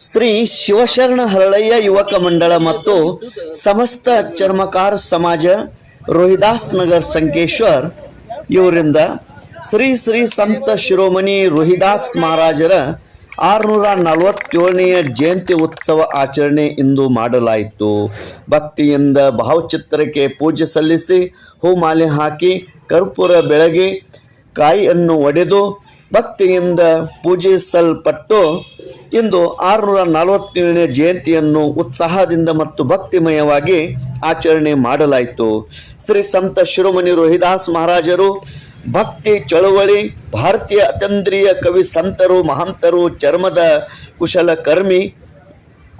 ಶ್ರೀ ಶಿವಶರಣ ಹರಳಯ್ಯ ಯುವಕ ಮಂಡಳ ಮತ್ತು ಸಮಸ್ತ ಚರ್ಮಕಾರ ಸಮಾಜ ರೋಹಿದಾಸ್ ನಗರ್ ಸಂಕೇಶ್ವರ್ ಇವರಿಂದ ಶ್ರೀ ಶ್ರೀ ಸಂತ ಶಿರೋಮಣಿ ರೋಹಿದಾಸ್ ಮಹಾರಾಜರ ಆರುನೂರ ನಲವತ್ತೇಳನೆಯ ಜಯಂತಿ ಉತ್ಸವ ಆಚರಣೆ ಇಂದು ಮಾಡಲಾಯಿತು. ಭಕ್ತಿಯಿಂದ ಭಾವಚಿತ್ರಕ್ಕೆ ಪೂಜೆ ಸಲ್ಲಿಸಿ ಹೂಮಾಲೆ ಹಾಕಿ ಕರ್ಪೂರ ಬೆಳಗ್ಗೆ ಕಾಯಿಯನ್ನು ಒಡೆದು ಭಕ್ತಿಯಿಂದ ಪೂಜಿಸಲ್ಪಟ್ಟು ಇಂದು ಆರುನೂರ ನಲವತ್ತೇಳನೇ ಜಯಂತಿಯನ್ನು ಉತ್ಸಾಹದಿಂದ ಮತ್ತು ಭಕ್ತಿಮಯವಾಗಿ ಆಚರಣೆ ಮಾಡಲಾಯಿತು. ಶ್ರೀ ಸಂತ ಶಿರೋಮಣಿ ರೋಹಿದಾಸ್ ಮಹಾರಾಜರು, ಭಕ್ತಿ ಚಳುವಳಿ, ಭಾರತೀಯ ಅತಂದ್ರಿಯ ಕವಿ ಸಂತರು, ಮಹಂತರು, ಚರ್ಮದ ಕುಶಲಕರ್ಮಿ,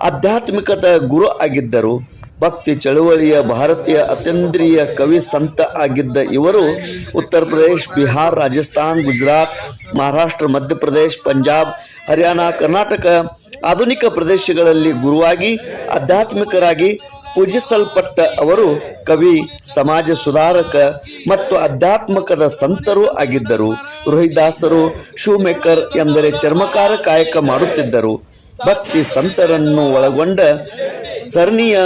ಆಧ್ಯಾತ್ಮಿಕದ ಗುರು ಆಗಿದ್ದರು. ಭಕ್ತಿ ಚಳುವಳಿಯ ಭಾರತೀಯ ಅತೀಂದ್ರಿಯ ಕವಿ ಸಂತ ಆಗಿದ್ದ ಇವರು ಉತ್ತರ ಪ್ರದೇಶ್, ಬಿಹಾರ್, ರಾಜಸ್ಥಾನ್, ಗುಜರಾತ್, ಮಹಾರಾಷ್ಟ್ರ ಮಧ್ಯಪ್ರದೇಶ ಪಂಜಾಬ್, ಹರಿಯಾಣ, ಕರ್ನಾಟಕ ಆಧುನಿಕ ಪ್ರದೇಶಗಳಲ್ಲಿ ಗುರುವಾಗಿ, ಆಧ್ಯಾತ್ಮಿಕರಾಗಿ ಪೂಜಿಸಲ್ಪಟ್ಟ ಅವರು ಕವಿ, ಸಮಾಜ ಸುಧಾರಕ ಮತ್ತು ಅಧ್ಯಾತ್ಮಕದ ಸಂತರೂ ಆಗಿದ್ದರು. ರೋಹಿದಾಸರು ಶೂ ಮೇಕರ್ ಎಂದರೆ ಚರ್ಮಕಾರ ಕಾಯಕ ಮಾಡುತ್ತಿದ್ದರು. ಭಕ್ತಿ ಸಂತರನ್ನು ಒಳಗೊಂಡ ಸರಣಿಯ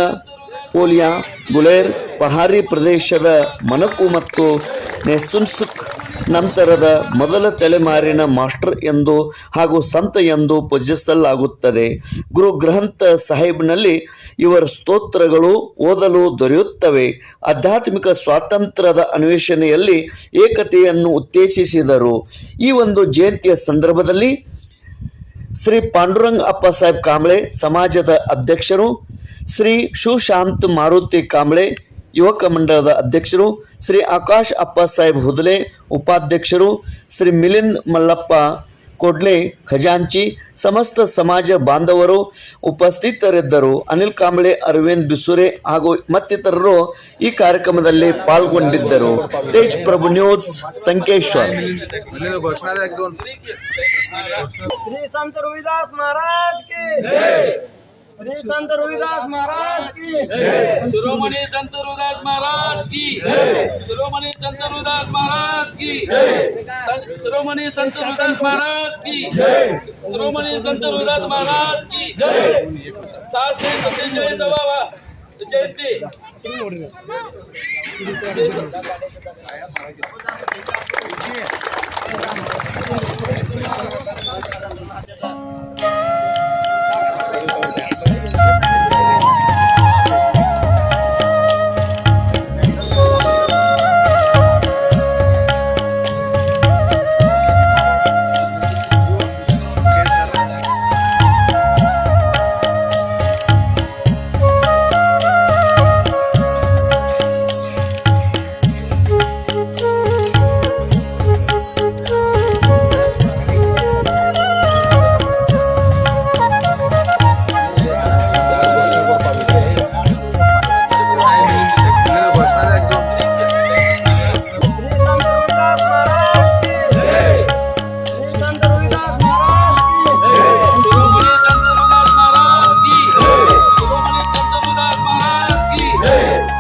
ಪೋಲಿಯಾ ಗುಲೇರ್ ಪಹಾರಿ ಪ್ರದೇಶದ ಮನಕು ಮತ್ತು ನೆಸುನ್ಸುಕ್ ನಂತರದ ಮೊದಲ ತಲೆಮಾರಿನ ಮಾಸ್ಟರ್ ಎಂದು ಹಾಗೂ ಸಂತ ಎಂದು ಪೂಜಿಸಲಾಗುತ್ತದೆ. ಗುರು ಗ್ರಂಥ ಸಾಹಿಬ್ನಲ್ಲಿ ಇವರ ಸ್ತೋತ್ರಗಳು ಓದಲು ದೊರೆಯುತ್ತವೆ. ಆಧ್ಯಾತ್ಮಿಕ ಸ್ವಾತಂತ್ರ್ಯದ ಅನ್ವೇಷಣೆಯಲ್ಲಿ ಏಕತೆಯನ್ನು ಉತ್ತೇಜಿಸಿದರು. ಈ ಒಂದು ಜಯಂತಿಯ ಸಂದರ್ಭದಲ್ಲಿ ಶ್ರೀ ಪಾಂಡುರಂಗ ಅಪ್ಪ ಸಾಹೇಬ್ ಕಾಂಬ್ಳೆ ಸಮಾಜದ ಅಧ್ಯಕ್ಷರು ಶ್ರೀ ಸುಶಾಂತ್ ಮಾರುತಿ ಕಾಂಬ್ಳೆ ಯುವಕ ಮಂಡಳದ ಅಧ್ಯಕ್ಷರು ಶ್ರೀ ಆಕಾಶ್ ಅಪ್ಪ ಸಾಹೇಬ್ ಹುದಲೆ ಉಪಾಧ್ಯಕ್ಷರು ಶ್ರೀ ಮಿಲಿಂದ್ ಮಲ್ಲಪ್ಪ ಕೊಡ್ಲೆ ಖಜಾಂಚಿ ಸಮಸ್ತ ಸಮಾಜ ಬಾಂಧವರು ಉಪಸ್ಥಿತರಿದ್ದರು. ಅನಿಲ್ ಕಾಂಬ್ಳೆ ಅರವಿಂದ್ ಬಿಸುರೆ ಹಾಗೂ ಮತ್ತಿತರರು ಈ ಕಾರ್ಯಕ್ರಮದಲ್ಲಿ ಪಾಲ್ಗೊಂಡಿದ್ದರು. ತೇಜ್ ಪ್ರಭು ನ್ಯೂಸ್ ಸಂಕೇಶ್ವರ್. ಶ್ರೀ ಸಂತ ರವಿದಾಸ್ ಮಹಾರಾಜ್ संत रविदास महाराज की। श्री संत रविदास महाराज की। शिरोमणि संत रुदास महाराज की। शिरोमणि संत रुदास महाराज की। शिरोमणि संत रुदास महाराज की। शिरोमणि संत रुदास महाराज की सहाशे सत्तेचाळीसावा जयंती